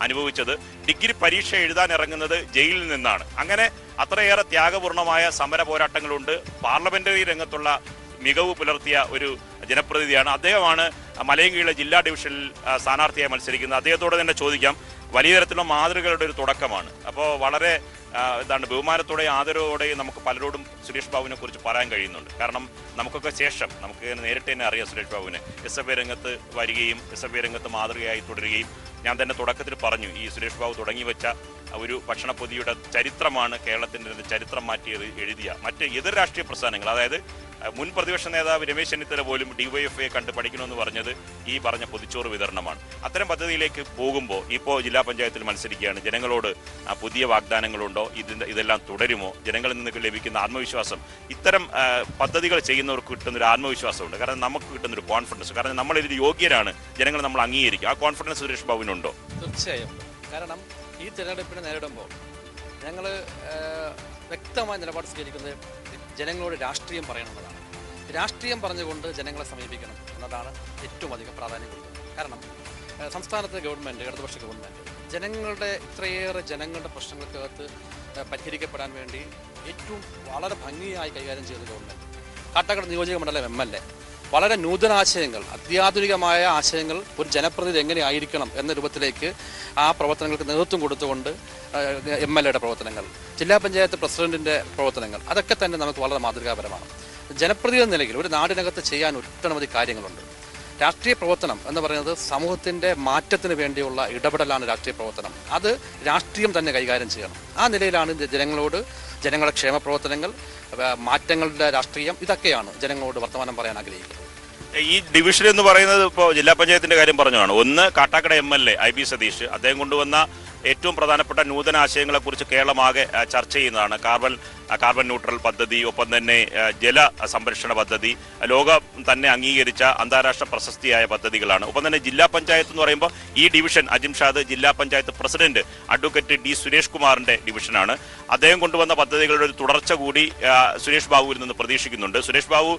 അനുഭവിച്ചത്. ഡിഗ്രി പരീക്ഷ എഴുതാൻ ഇറങ്ങുന്നത് ജയിലിൽ നിന്നാണ്. അങ്ങനെ അത്രയേറെ ത്യാഗപൂർണമായ സമര പോരാട്ടങ്ങളുണ്ട്. പാർലമെന്ററി രംഗത്തുള്ള മികവ് പുലർത്തിയ ഒരു ജനപ്രതിനിധിയാണ്. അദ്ദേഹമാണ് മലയങ്കീഴിലെ ജില്ലാ ഡിവിഷനിൽ സ്ഥാനാർത്ഥിയായി മത്സരിക്കുന്നത്. അദ്ദേഹത്തോട് തന്നെ ചോദിക്കാം. വലിയ തരത്തിലുള്ള മാതൃകകളുടെ ഒരു തുടക്കമാണ്. അപ്പോൾ വളരെ എന്താണ് ബഹുമാനത്തോടെയും ആദരവോടെയും നമുക്ക് പലരോടും സുരേഷ് ബാബുവിനെ കുറിച്ച് പറയാൻ കഴിയുന്നുണ്ട്. കാരണം നമുക്കൊക്കെ ശേഷം നമുക്ക് നേരിട്ട് തന്നെ അറിയാം സുരേഷ് ബാബുവിനെ. എസ് എഫ് രംഗത്ത് വരികയും എസ് എഫ് രംഗത്ത് മാതൃകയായി തുടരുകയും. ഞാൻ തന്നെ തുടക്കത്തിൽ പറഞ്ഞു ഈ സുരേഷ് ബാബു തുടങ്ങി വെച്ച ഒരു ഭക്ഷണപ്പൊതിയുടെ ചരിത്രമാണ് കേരളത്തിന്റെ ചരിത്രം മാറ്റിയത് എഴുതിയ മറ്റ് എതിർ രാഷ്ട്രീയ പ്രസ്ഥാനങ്ങൾ. അതായത് മുൻ പ്രതിപക്ഷ നേതാവ് രമേശ് ചെന്നിത്തല പോലും ഡിവൈഎഫ്ഐ കണ്ട് പഠിക്കണമെന്ന് പറഞ്ഞത് ഈ പറഞ്ഞ പൊതിച്ചോറ് വിതരണമാണ്. അത്തരം പദ്ധതിയിലേക്ക് പോകുമ്പോൾ ഇപ്പോൾ ജില്ലാ പഞ്ചായത്തിൽ മത്സരിക്കുകയാണ്. ജനങ്ങളോട് പുതിയ വാഗ്ദാനങ്ങളുണ്ടോ? ഇതിന്റെ ഇതെല്ലാം തുടരുമോ? ജനങ്ങളിൽ നിന്ന് ലഭിക്കുന്ന ആത്മവിശ്വാസം. ഇത്തരം പദ്ധതികൾ ചെയ്യുന്നവർക്ക് കിട്ടുന്നൊരു ആത്മവിശ്വാസമുണ്ട്. കാരണം നമുക്ക് കിട്ടുന്നൊരു കോൺഫിഡൻസ് കാരണം നമ്മൾ ഇതിൽ യോഗ്യരാണ്. ജനങ്ങൾ നമ്മൾ അംഗീകരിക്കും. ആ കോൺഫിഡൻസ് സുരേഷ് ബാബുവിനുണ്ടോ? തീർച്ചയായും. കാരണം ഈ തിരഞ്ഞെടുപ്പിനെ നേരിടുമ്പോൾ ഞങ്ങൾ വ്യക്തമായ നിലപാട് സ്വീകരിക്കുന്നത് ജനങ്ങളോട് രാഷ്ട്രീയം പറയണമെന്നതാണ് രാഷ്ട്രീയം പറഞ്ഞുകൊണ്ട് ജനങ്ങളെ സമീപിക്കണം എന്നതാണ് ഏറ്റവും അധികം പ്രാധാന്യം കൊടുക്കുന്നത്. കാരണം സംസ്ഥാനത്തെ ഗവൺമെന്റ് ഇടതുപക്ഷ ഗവൺമെന്റ് ജനങ്ങളുടെ ഇത്രയേറെ ജനങ്ങളുടെ പ്രശ്നങ്ങൾക്കകത്ത് പരിഹരിക്കപ്പെടാൻ വേണ്ടി ഏറ്റവും വളരെ ഭംഗിയായി കൈകാര്യം ചെയ്ത ഗവൺമെന്റ് കാട്ടാക്കട നിയോജക മണ്ഡലം എം എൽ എ വളരെ നൂതനാശയങ്ങൾ അത്യാധുനികമായ ആശയങ്ങൾ ഒരു ജനപ്രതിനിധി എങ്ങനെ ആയിരിക്കണം എന്ന രൂപത്തിലേക്ക് ആ പ്രവർത്തനങ്ങൾക്ക് നേതൃത്വം കൊടുത്തുകൊണ്ട് എം എൽ എയുടെ പ്രവർത്തനങ്ങൾ ജില്ലാ പഞ്ചായത്ത് പ്രസിഡന്റിന്റെ പ്രവർത്തനങ്ങൾ അതൊക്കെ തന്നെ നമുക്ക് വളരെ മാതൃകാപരമാണ്. ജനപ്രതിനിധി നിലയിൽ ഒരു നാടിനകത്ത് ചെയ്യാൻ ഒട്ടനവധി കാര്യങ്ങളുണ്ട്. രാഷ്ട്രീയ പ്രവർത്തനം എന്ന് പറയുന്നത് സമൂഹത്തിന്റെ മാറ്റത്തിന് വേണ്ടിയുള്ള ഇടപെടലാണ് രാഷ്ട്രീയ പ്രവർത്തനം. അത് രാഷ്ട്രീയം തന്നെ കൈകാര്യം ചെയ്യണം. ആ നിലയിലാണ് ജനങ്ങളോട് ജനങ്ങളുടെ ക്ഷേമ പ്രവർത്തനങ്ങൾ മാറ്റങ്ങളുടെ രാഷ്ട്രീയം ഇതൊക്കെയാണ് ജനങ്ങളോട് വർത്തമാനം പറയാൻ ആഗ്രഹിക്കുന്നത്. ഈ ഡിവിഷൻ എന്ന് പറയുന്നത് ഇപ്പോൾ ജില്ലാ പഞ്ചായത്തിന്റെ കാര്യം പറഞ്ഞതാണ്. ഒന്ന് Kattakada M L A I B Satheesh അദ്ദേഹം കൊണ്ടുവന്ന ഏറ്റവും പ്രധാനപ്പെട്ട നൂതന ആശയങ്ങളെക്കുറിച്ച് കേരളമാകെ ചർച്ച ചെയ്യുന്നതാണ്. കാർബൺ കാർബൺ ന്യൂട്രൽ പദ്ധതി ഒപ്പം തന്നെ ജല സംരക്ഷണ പദ്ധതി ലോകം തന്നെ അംഗീകരിച്ച അന്താരാഷ്ട്ര പ്രശസ്തിയായ പദ്ധതികളാണ്. ഒപ്പം തന്നെ ജില്ലാ പഞ്ചായത്ത് എന്ന് പറയുമ്പോൾ ഈ ഡിവിഷൻ അജിംഷാദ് ജില്ലാ panchayat president advocate D Suresh കുമാറിന്റെ ഡിവിഷനാണ്. അദ്ദേഹം കൊണ്ടുവന്ന പദ്ധതികളുടെ ഒരു തുടർച്ച കൂടി സുരേഷ് ബാബുവിൽ നിന്ന് പ്രതീക്ഷിക്കുന്നുണ്ട്. സുരേഷ് ബാബു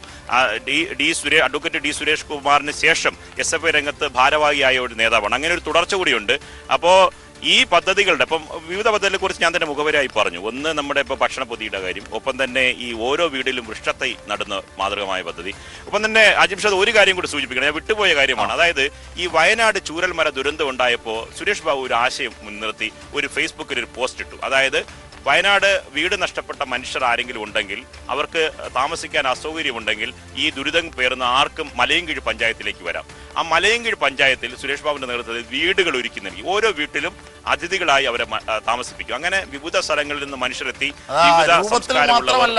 ഡി ഡി സുരേ അഡ്വക്കേറ്റ് ഡി സുരേഷ് കുമാറിന് ശേഷം എസ് എഫ് ഐ രംഗത്ത് ഭാരവാഹിയായ ഒരു നേതാവാണ്. അങ്ങനെ ഒരു തുടർച്ച കൂടിയുണ്ട്. അപ്പോൾ ഈ പദ്ധതികളുടെ ഇപ്പം വിവിധ പദ്ധതികളെ കുറിച്ച് ഞാൻ തന്നെ മുഖവരായി പറഞ്ഞു. ഒന്ന് നമ്മുടെ ഇപ്പോൾ ഭക്ഷണ പൊതിയുടെ കാര്യം ഒപ്പം തന്നെ ഈ ഓരോ വീടിലും വൃക്ഷത്തൈ നടുന്ന മാതൃകമായ പദ്ധതി. ഒപ്പം തന്നെ അജിംഷത് ഒരു കാര്യം കൂടി സൂചിപ്പിക്കണം ഞാൻ വിട്ടുപോയ കാര്യമാണ്. അതായത് ഈ വയനാട് ചൂരൽമര ദുരന്തം ഉണ്ടായപ്പോൾ സുരേഷ് ബാബു ഒരു ആശയം മുൻനിർത്തി ഒരു ഫേസ്ബുക്കിൽ ഒരു പോസ്റ്റ് ഇട്ടു. അതായത് വയനാട് വീട് നഷ്ടപ്പെട്ട മനുഷ്യർ ആരെങ്കിലും ഉണ്ടെങ്കിൽ അവർക്ക് താമസിക്കാൻ അസൗകര്യമുണ്ടെങ്കിൽ ഈ ദുരിതം പേർന്ന് ആർക്കും മലയൻകീഴ് പഞ്ചായത്തിലേക്ക് വരാം. ആ മലയൻകീഴ് പഞ്ചായത്തിൽ സുരേഷ് ബാബുവിന്റെ നേതൃത്വത്തിൽ വീടുകൾ ഒരുക്കി നൽകി. ഓരോ വീട്ടിലും അതിഥികളായി അവരെ താമസിപ്പിക്കും. അങ്ങനെ വിവിധ സ്ഥലങ്ങളിൽ നിന്ന് മനുഷ്യരെത്തി വിവിധ സംസ്കാരമുള്ളവർ,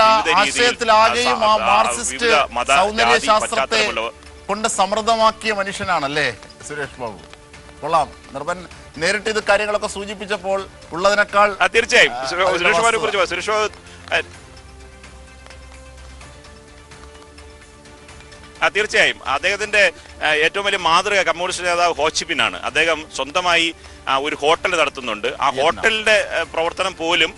കൊണ്ട് സമൃദ്ധമാക്കിയ മനുഷ്യനാണല്ലേ സുരേഷ് ബാബു? കൊള്ളാം. നിർബൻ നേരിട്ട് ഇത് കാര്യങ്ങളൊക്കെ സൂചിപ്പിച്ചപ്പോൾ ഉള്ളതിനേക്കാൾ തീർച്ചയായും. സുരേഷ് ബാബു സുരേഷ് ബാബു കുറിച്ച് സുരേഷ് തീർച്ചയായും. അദ്ദേഹത്തിന്റെ ഏറ്റവും വലിയ മാതൃക കമ്മ്യൂണിസ്റ്റ് നേതാവ് ഹോച്ചിപ്പിനാണ് അദ്ദേഹം സ്വന്തമായി ഒരു ഹോട്ടൽ നടത്തുന്നുണ്ട്. ആ ഹോട്ടലിന്റെ പ്രവർത്തനം പോലും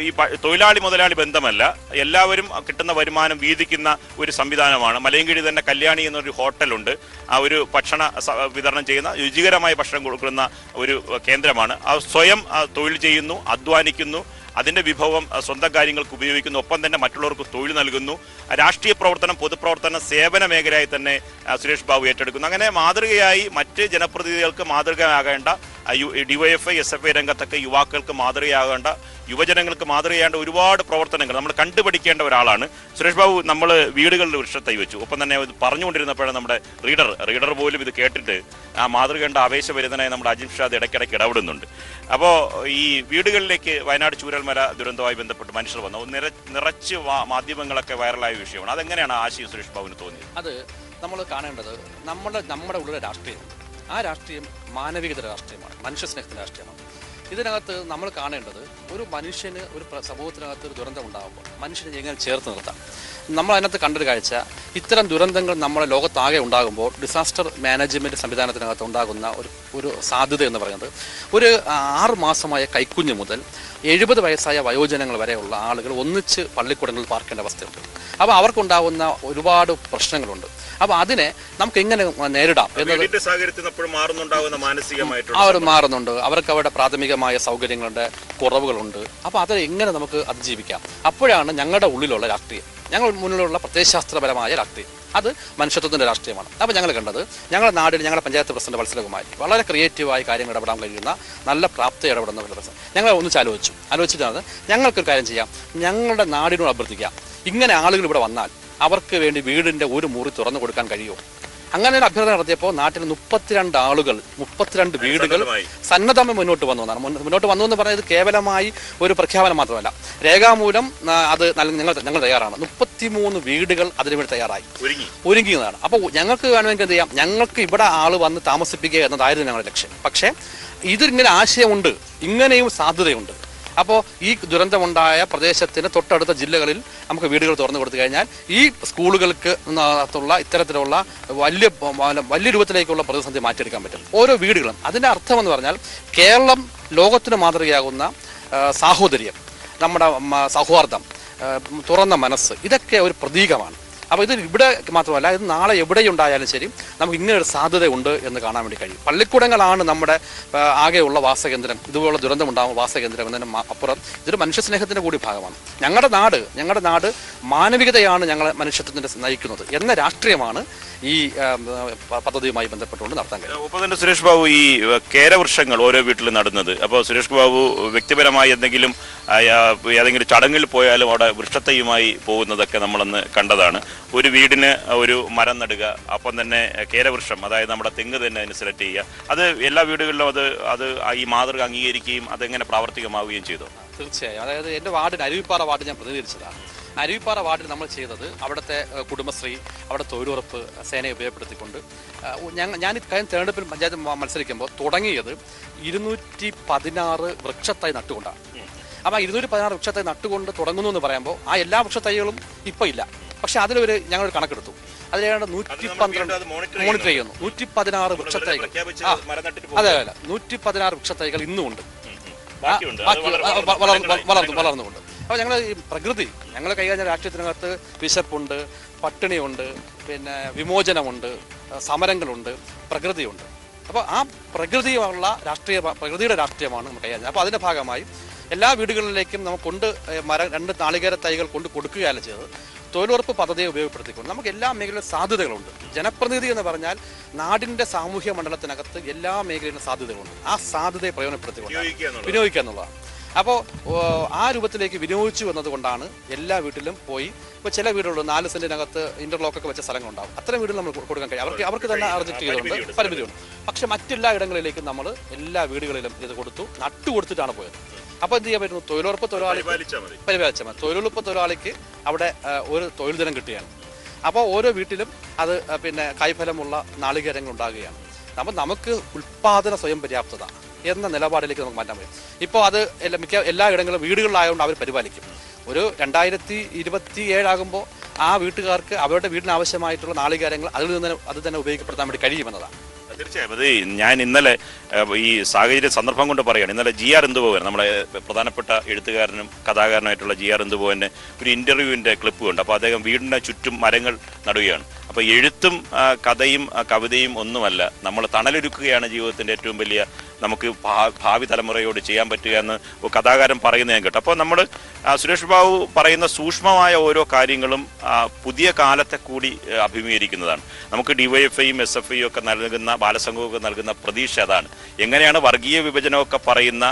ഈ തൊഴിലാളി മുതലാളി ബന്ധമല്ല. എല്ലാവരും കിട്ടുന്ന വരുമാനം വീതിക്കുന്ന ഒരു സംവിധാനമാണ്. മലയങ്കിഴി തന്നെ കല്യാണി എന്നൊരു ഹോട്ടലുണ്ട്. ആ ഒരു ഭക്ഷണ വിതരണം ചെയ്യുന്ന രുചികരമായ ഭക്ഷണം കൊടുക്കുന്ന ഒരു കേന്ദ്രമാണ്. ആ സ്വയം തൊഴിൽ ചെയ്യുന്നു അധ്വാനിക്കുന്നു. അതിന്റെ വിഭവം സ്വന്തം കാര്യങ്ങൾക്ക് ഉപയോഗിക്കുന്നു. ഒപ്പം തന്നെ മറ്റുള്ളവർക്ക് തൊഴിൽ നൽകുന്നു. രാഷ്ട്രീയ പ്രവർത്തനം പൊതുപ്രവർത്തനം സേവന മേഖലയായി തന്നെ സുരേഷ് ബാബു ഏറ്റെടുക്കുന്നു. അങ്ങനെ മാതൃകയായി മറ്റ് ജനപ്രതിനിധികൾക്ക് മാതൃകയാകേണ്ട ഡിവൈഎഫ്ഐ എസ് എഫ് ഐ രംഗത്തൊക്കെ യുവാക്കൾക്ക് മാതൃകയാകേണ്ട യുവജനങ്ങൾക്ക് മാതൃകയാകേണ്ട ഒരുപാട് പ്രവർത്തനങ്ങൾ നമ്മൾ കണ്ടുപഠിക്കേണ്ട ഒരാളാണ്. സുരേഷ് ബാബു നമ്മൾ വീടുകളിൽ വൃക്ഷത്തൈ വെച്ചു. ഒപ്പം തന്നെ ഇത് പറഞ്ഞുകൊണ്ടിരുന്നപ്പോഴാണ് നമ്മുടെ റീഡർ റീഡർ പോലും ഇത് കേട്ടിട്ട് ആ മാതൃകേണ്ട ആവേശഭരിതനായി നമ്മുടെ അജിം ഷാദ് ഇടയ്ക്കിടയ്ക്ക് ഇടപെടുന്നുണ്ട്. അപ്പോൾ ഈ വീടുകളിലേക്ക് വയനാട് ചൂരൽമല ദുരന്തവുമായി ബന്ധപ്പെട്ട് മനുഷ്യർ വന്നു. നിറച്ച് വാ- മാധ്യമങ്ങളൊക്കെ വൈറലായ വിഷയമാണ്. അതെങ്ങനെയാണ് ആശയം സുരേഷ് ബാബുവിന് തോന്നിയത്? അത് നമ്മൾ കാണേണ്ടത് നമ്മുടെ നമ്മുടെ ഉള്ളിലെ രാഷ്ട്രീയം. ആ രാഷ്ട്രീയം മാനവികത രാഷ്ട്രീയമാണ് മനുഷ്യസ്നേഹത്തിന്റെ രാഷ്ട്രീയമാണ്. ഇതിനകത്ത് നമ്മൾ കാണേണ്ടത് ഒരു മനുഷ്യന് ഒരു സമൂഹത്തിനകത്ത് ഒരു ദുരന്തം ഉണ്ടാകുമ്പോൾ മനുഷ്യനെ എങ്ങനെ ചേർത്ത് നിർത്താം? നമ്മൾ അതിനകത്ത് കണ്ടൊരു കാഴ്ച ഇത്തരം ദുരന്തങ്ങൾ നമ്മുടെ ലോകത്താകെ ഉണ്ടാകുമ്പോൾ ഡിസാസ്റ്റർ മാനേജ്മെന്റ് സംവിധാനത്തിനകത്ത് ഉണ്ടാകുന്ന ഒരു ഒരു സാധ്യത എന്ന് പറയുന്നത് ഒരു ആറ് മാസമായ കൈക്കുഞ്ഞ് മുതൽ എഴുപത് വയസ്സായ വയോജനങ്ങൾ വരെയുള്ള ആളുകൾ ഒന്നിച്ച് പള്ളിക്കൂടങ്ങളിൽ പാർക്കേണ്ട അവസ്ഥയുണ്ട്. അപ്പോൾ അവർക്കുണ്ടാവുന്ന ഒരുപാട് പ്രശ്നങ്ങളുണ്ട്. അപ്പോൾ അതിനെ നമുക്ക് എങ്ങനെ നേരിടാം എന്നത് അവർ മാറുന്നുണ്ട്. അവർക്ക് അവരുടെ പ്രാഥമികമായ സൗകര്യങ്ങളുടെ കുറവുകളുണ്ട്. അപ്പോൾ അത് എങ്ങനെ നമുക്ക് അതിജീവിക്കാം? അപ്പോഴാണ് ഞങ്ങളുടെ ഉള്ളിലുള്ള രാഷ്ട്രീയം. ഞങ്ങൾ മുന്നിലുള്ള പ്രത്യയശാസ്ത്രപരമായ രാഷ്ട്രീയം. അത് മനുഷ്യത്വത്തിന്റെ രാഷ്ട്രീയമാണ്. അപ്പോൾ ഞങ്ങൾ കണ്ടത് ഞങ്ങളുടെ നാടിന് ഞങ്ങളുടെ പഞ്ചായത്ത് പ്രസിഡന്റ് വത്സലകുമാരി വളരെ ക്രിയേറ്റീവായി കാര്യങ്ങൾ ഇടപെടാൻ കഴിയുന്ന നല്ല പ്രാപ്തി ഇടപെടുന്ന ഒരു പ്രസിഡന്റ്. ഞങ്ങൾ ഒന്നിച്ച് ആലോചിച്ചു. ആലോചിച്ചിട്ടാണ് ഞങ്ങൾക്കൊരു കാര്യം ചെയ്യാം. ഞങ്ങളുടെ നാടിനോട് അഭ്യർത്ഥിക്കാം. ഇങ്ങനെ ആളുകൾ ഇവിടെ വന്നാൽ അവർക്ക് വേണ്ടി വീടിന്റെ ഒരു മുറി തുറന്നു കൊടുക്കാൻ കഴിയുമോ? അങ്ങനെ ഒരു അഭ്യർത്ഥന നടത്തിയപ്പോൾ നാട്ടിൽ മുപ്പത്തിരണ്ട് ആളുകൾ മുപ്പത്തിരണ്ട് വീടുകൾ സന്നദ്ധമായി. മുന്നോട്ട് വന്നു എന്നാണ്. മുന്നോട്ട് വന്നു എന്ന് പറയുന്നത് കേവലമായി ഒരു പ്രഖ്യാപനം മാത്രമല്ല. രേഖാമൂലം അത് നിങ്ങൾ ഞങ്ങൾ ഞങ്ങൾ തയ്യാറാണ്. മുപ്പത്തിമൂന്ന് വീടുകൾ അതിനുവേണ്ടി തയ്യാറായി. ഒരുങ്ങി. ഒരുങ്ങിയതാണ് അപ്പോൾ ഞങ്ങൾക്ക് വേണമെങ്കിൽ എന്ത് ചെയ്യാം? ഞങ്ങൾക്ക് ഇവിടെ ആൾ വന്ന് താമസിപ്പിക്കുക എന്നതായിരുന്നു ഞങ്ങളുടെ ലക്ഷ്യം. പക്ഷേ ഇതിങ്ങനെ ആശയമുണ്ട്. ഇങ്ങനെയും സാധ്യതയുണ്ട്. അപ്പോൾ ഈ ദുരന്തമുണ്ടായ പ്രദേശത്തിന് തൊട്ടടുത്ത ജില്ലകളിൽ നമുക്ക് വീടുകൾ തുറന്നു കൊടുത്തു കഴിഞ്ഞാൽ ഈ സ്കൂളുകൾക്ക് അകത്തുള്ള ഇത്തരത്തിലുള്ള വലിയ വലിയ രൂപത്തിലേക്കുള്ള പ്രതിസന്ധി മാറ്റിയെടുക്കാൻ പറ്റും. ഓരോ വീടുകളും. അതിന്റെ അർത്ഥം എന്ന് പറഞ്ഞാൽ കേരളം ലോകത്തിന് മാതൃകയാകുന്ന സാഹോദര്യം നമ്മുടെ സൗഹാർദ്ദം തുറന്ന മനസ്സ് ഇതൊക്കെ ഒരു പ്രതീകമാണ്. അപ്പോൾ ഇത് ഇവിടെ മാത്രമല്ല ഇത് നാളെ എവിടെയുണ്ടായാലും ശരി നമുക്ക് ഇങ്ങനെ ഒരു സാധ്യതയുണ്ട് എന്ന് കാണാൻ വേണ്ടി കഴിയും. പള്ളിക്കൂടങ്ങളാണ് നമ്മുടെ ആകെയുള്ള വാസകേന്ദ്രം. ഇതുപോലുള്ള ദുരന്തമുണ്ടാകുന്ന വാസകേന്ദ്രം എന്നതിന് അപ്പുറം ഇതൊരു മനുഷ്യസ്നേഹത്തിന്റെ കൂടി ഭാഗമാണ്. ഞങ്ങളുടെ നാട് ഞങ്ങളുടെ നാട് മാനവികതയാണ് ഞങ്ങളെ മനുഷ്യത്വത്തിന്റെ നയിക്കുന്നത് എന്ന രാഷ്ട്രീയമാണ് ഈ പദ്ധതിയുമായി ബന്ധപ്പെട്ടുകൊണ്ട് നടത്താൻ കഴിയും. ഒപ്പം തന്നെ സുരേഷ് ബാബു ഈ കേരവൃക്ഷങ്ങൾ ഓരോ വീട്ടിലും നടുന്നത്. അപ്പോൾ സുരേഷ് ബാബു വ്യക്തിപരമായി എന്തെങ്കിലും ഏതെങ്കിലും ചടങ്ങിൽ പോയാലും അവിടെ വൃക്ഷത്തെയുമായി പോകുന്നതൊക്കെ നമ്മളന്ന് കണ്ടതാണ്. ഒരു വീടിന് ഒരു മരം നടുക അപ്പം തന്നെ കേരവൃക്ഷം അതായത് നമ്മുടെ തെങ്ങ് തന്നെ അതിന് സെലക്ട് ചെയ്യുക. അത് എല്ലാ വീടുകളിലും അത് അത് ഈ മാതൃക അംഗീകരിക്കുകയും അതെങ്ങനെ പ്രാവർത്തികമാവുകയും ചെയ്തു? തീർച്ചയായും. അതായത് എന്റെ വാർഡിന് അരുവിപ്പാറ വാർഡ് ഞാൻ പ്രതിനിധീകരിച്ചതാണ് അരുവിപ്പാറ വാർഡിൽ നമ്മൾ ചെയ്തത് അവിടുത്തെ കുടുംബശ്രീ അവിടെ തൊഴിലുറപ്പ് സേനയെ ഉപയോഗപ്പെടുത്തിക്കൊണ്ട് ഞാൻ ഞാൻ കഴിഞ്ഞ തെരഞ്ഞെടുപ്പിൽ പഞ്ചായത്ത് മത്സരിക്കുമ്പോൾ തുടങ്ങിയത് ഇരുന്നൂറ്റി പതിനാറ് വൃക്ഷത്തായി നട്ടുകൊണ്ടാണ് അപ്പോൾ ഇരുന്നൂറ്റി പതിനാറ് വൃക്ഷത്തായി നട്ടുകൊണ്ട് തുടങ്ങുന്നു എന്ന് പറയുമ്പോൾ ആ എല്ലാ വൃക്ഷത്തൈകളും ഇപ്പോൾ ഇല്ല. പക്ഷെ അതിലൊരു ഞങ്ങൾ കണക്കെടുത്തു. അതിലേണ്ട നൂറ്റി പന്ത്രണ്ട് മോണിറ്റർ ചെയ്യുന്നു. നൂറ്റി പതിനാറ് വൃക്ഷത്തൈകൾ. അതെ അതെ നൂറ്റി പതിനാറ് വൃക്ഷത്തൈകൾ ഇന്നും ഉണ്ട് ബാക്കി വളരെ വളർന്നു- വളർന്നു വളർന്നു വളർന്നുകൊണ്ട്. അപ്പോൾ ഞങ്ങൾ ഈ പ്രകൃതി ഞങ്ങൾ കൈകാര്യം രാഷ്ട്രീയത്തിനകത്ത് വിശപ്പുണ്ട് പട്ടിണിയുണ്ട് പിന്നെ വിമോചനമുണ്ട് സമരങ്ങളുണ്ട് പ്രകൃതിയുണ്ട്. അപ്പോൾ ആ പ്രകൃതിയുള്ള രാഷ്ട്രീയ പ്രകൃതിയുടെ രാഷ്ട്രീയമാണ് നമ്മൾ കൈകാര്യം അപ്പോൾ അതിന്റെ ഭാഗമായി എല്ലാ വീടുകളിലേക്കും നമുക്ക് കൊണ്ട് മരം രണ്ട് നാളികേര തൈകൾ കൊണ്ട് കൊടുക്കുകയല്ല ചെയ്തത്. തൊഴിലുറപ്പ് പദ്ധതിയെ ഉപയോഗപ്പെടുത്തിക്കൊണ്ട് നമുക്ക് എല്ലാ മേഖലയിലും സാധ്യതകളുണ്ട്. ജനപ്രതിനിധി എന്ന് പറഞ്ഞാൽ നാടിന്റെ സാമൂഹ്യ മണ്ഡലത്തിനകത്ത് എല്ലാ മേഖലയിലും സാധ്യതകളുണ്ട്. ആ സാധ്യതയെ പ്രയോജനപ്പെടുത്തിക്കൊണ്ട്. വിനിയോഗിക്കുക എന്നുള്ളതാണ്. അപ്പോൾ ആ രൂപത്തിലേക്ക് വിനിയോഗിച്ചു എന്നതുകൊണ്ടാണ് എല്ലാ വീട്ടിലും പോയി ഇപ്പോൾ ചില വീടുകളുണ്ട് നാല് സെന്റിനകത്ത് ഇന്റർലോക്കൊക്കെ വെച്ച സ്ഥലങ്ങളുണ്ടാവും. അത്തരം വീടുകൾ നമ്മൾ കൊടുക്കാൻ കഴിയും. അവർക്ക് അവർക്ക് തന്നെ റിജക്ട് ചെയ്തുകൊണ്ട്. പരിമിതിയുണ്ട് പക്ഷെ മറ്റെല്ലാ ഇടങ്ങളിലേക്കും നമ്മൾ എല്ലാ വീടുകളിലും ഇത് കൊടുത്തു നട്ടു കൊടുത്തിട്ടാണ് പോയത്. അപ്പോൾ എന്ത് ചെയ്യാൻ പറ്റുന്നു? തൊഴിലുറപ്പ് തൊഴിലാളി പരിപാലിച്ചാൽ മതി. തൊഴിലുറപ്പ് തൊഴിലാളിക്ക് അവിടെ ഒരു തൊഴിൽ ദിനം കിട്ടുകയാണ്. അപ്പോൾ ഓരോ വീട്ടിലും അത് പിന്നെ കൈഫലമുള്ള നാളികേരങ്ങൾ ഉണ്ടാകുകയാണ്. അപ്പോൾ നമുക്ക് ഉൽപ്പാദന സ്വയം പര്യാപ്തത എന്ന നിലപാടിലേക്ക് നമുക്ക് മാറ്റാൻ പറ്റും. ഇപ്പോൾ അത് എല്ലാ മിക്ക എല്ലാ ഇടങ്ങളിലും വീടുകളിലായതുകൊണ്ട് അവർ പരിപാലിക്കും. ഒരു രണ്ടായിരത്തി ഇരുപത്തി ഏഴാകുമ്പോൾ ആ വീട്ടുകാർക്ക് അവരുടെ വീടിന് ആവശ്യമായിട്ടുള്ള നാളികേരങ്ങൾ അതിൽ നിന്ന് അത് തന്നെ ഉപയോഗപ്പെടുത്താൻ വേണ്ടി കഴിയുമെന്നതാണ്. തീർച്ചയായും. അത് ഞാൻ ഇന്നലെ ഈ സാഹചര്യ സന്ദർഭം കൊണ്ട് പറയുകയാണ്. ഇന്നലെ ജി ആർ എന്തുപോകൻ നമ്മുടെ പ്രധാനപ്പെട്ട എഴുത്തുകാരനും കഥാകാരനുമായിട്ടുള്ള ജി ആർ എന്തുപോകന്റെ ഒരു ഇന്റർവ്യൂവിന്റെ ക്ലിപ്പ് ഉണ്ട് അപ്പോൾ അദ്ദേഹം വീടിന് ചുറ്റും മരങ്ങൾ നടുകയാണ്. അപ്പോൾ എഴുത്തും കഥയും കവിതയും ഒന്നുമല്ല. നമ്മൾ തണലൊരുക്കുകയാണ് ജീവിതത്തിന്റെ ഏറ്റവും വലിയ നമുക്ക് ഭാവി തലമുറയോട് ചെയ്യാൻ പറ്റുക എന്ന് കഥാകാരൻ പറയുന്നത് ഞാൻ കേട്ടു. അപ്പോൾ നമ്മൾ സുരേഷ് ബാബു പറയുന്ന സൂക്ഷ്മമായ ഓരോ കാര്യങ്ങളും പുതിയ കാലത്തെ കൂടി അഭിമുഖീകരിക്കുന്നതാണ്. നമുക്ക് ഡിവൈഎഫ്ഐയും എസ് എഫ് ഐയും ഒക്കെ നൽകുന്ന ബാലസംഘമൊക്കെ നൽകുന്ന പ്രതീക്ഷ അതാണ്. എങ്ങനെയാണ് വർഗീയ വിഭജനമൊക്കെ പറയുന്ന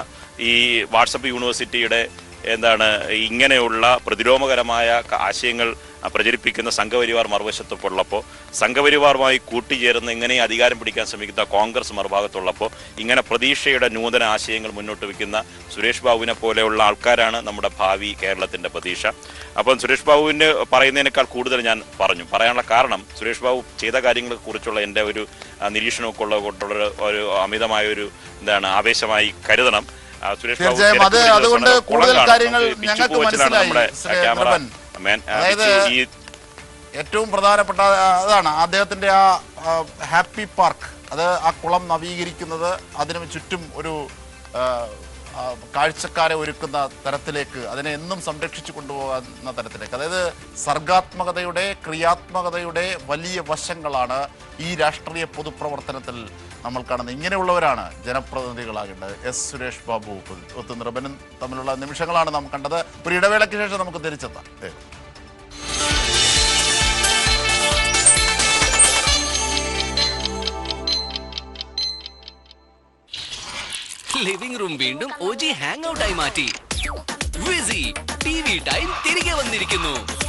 ഈ വാട്സപ്പ് യൂണിവേഴ്സിറ്റിയുടെ എന്താണ് ഇങ്ങനെയുള്ള പ്രതിലോമകരമായ ആശയങ്ങൾ പ്രചരിപ്പിക്കുന്ന സംഘപരിവാർ മറുവശത്തുള്ളപ്പോൾ സംഘപരിവാറുമായി കൂട്ടിച്ചേർന്ന് ഇങ്ങനെ അധികാരം പിടിക്കാൻ ശ്രമിക്കുന്ന കോൺഗ്രസ് മറുഭാഗത്തുള്ളപ്പോൾ ഇങ്ങനെ പ്രതീക്ഷയുടെ നൂതന ആശയങ്ങൾ മുന്നോട്ട് വയ്ക്കുന്ന സുരേഷ് ബാബുവിനെ പോലെയുള്ള ആൾക്കാരാണ് നമ്മുടെ ഭാവി കേരളത്തിന്റെ പ്രതീക്ഷ. അപ്പം സുരേഷ് ബാബുവിന് പറയുന്നതിനേക്കാൾ കൂടുതൽ ഞാൻ പറഞ്ഞു. പറയാനുള്ള കാരണം സുരേഷ് ബാബു ചെയ്ത കാര്യങ്ങളെ കുറിച്ചുള്ള എന്റെ ഒരു നിരീക്ഷണമൊക്കെ ഉള്ള കൊണ്ടുള്ള ഒരു- അമിതമായ ഒരു എന്താണ് ആവേശമായി കരുതണം. തീർച്ചയായും. അത് അതുകൊണ്ട് കൂടുതൽ കാര്യങ്ങൾ ഞങ്ങൾക്ക് മനസ്സിലായി, അതായത് ഏറ്റവും പ്രധാനപ്പെട്ട അതാണ് അദ്ദേഹത്തിന്റെ ആ ഹാപ്പി പാർക്ക്. അത് ആ കുളം നവീകരിക്കുന്നത് അതിനു ചുറ്റും ഒരു കാഴ്ചക്കാരെ ഒരുക്കുന്ന തരത്തിലേക്ക് അതിനെ എന്നും സംരക്ഷിച്ചു കൊണ്ടുപോകുന്ന തരത്തിലേക്ക്. അതായത് സർഗാത്മകതയുടെ ക്രിയാത്മകതയുടെ വലിയ വശങ്ങളാണ് ഈ രാഷ്ട്രീയ പൊതുപ്രവർത്തനത്തിൽ നമ്മൾ കാണുന്നത്. ഇങ്ങനെയുള്ളവരാണ് ജനപ്രതിനിധികളാകേണ്ടത്. എസ് സുരേഷ് ബാബു ഒത്തു നിർബനും തമ്മിലുള്ള നിമിഷങ്ങളാണ് നാം കണ്ടത്. ഒരു ഇടവേളയ്ക്ക് ശേഷം നമുക്ക് തിരിച്ചെത്താം. ലിവിംഗ് റൂം വീണ്ടും ഒജി ഹാങ് ഔട്ടായി മാറ്റി. വിസി ടി വി ടൈം തിരികെ വന്നിരിക്കുന്നു.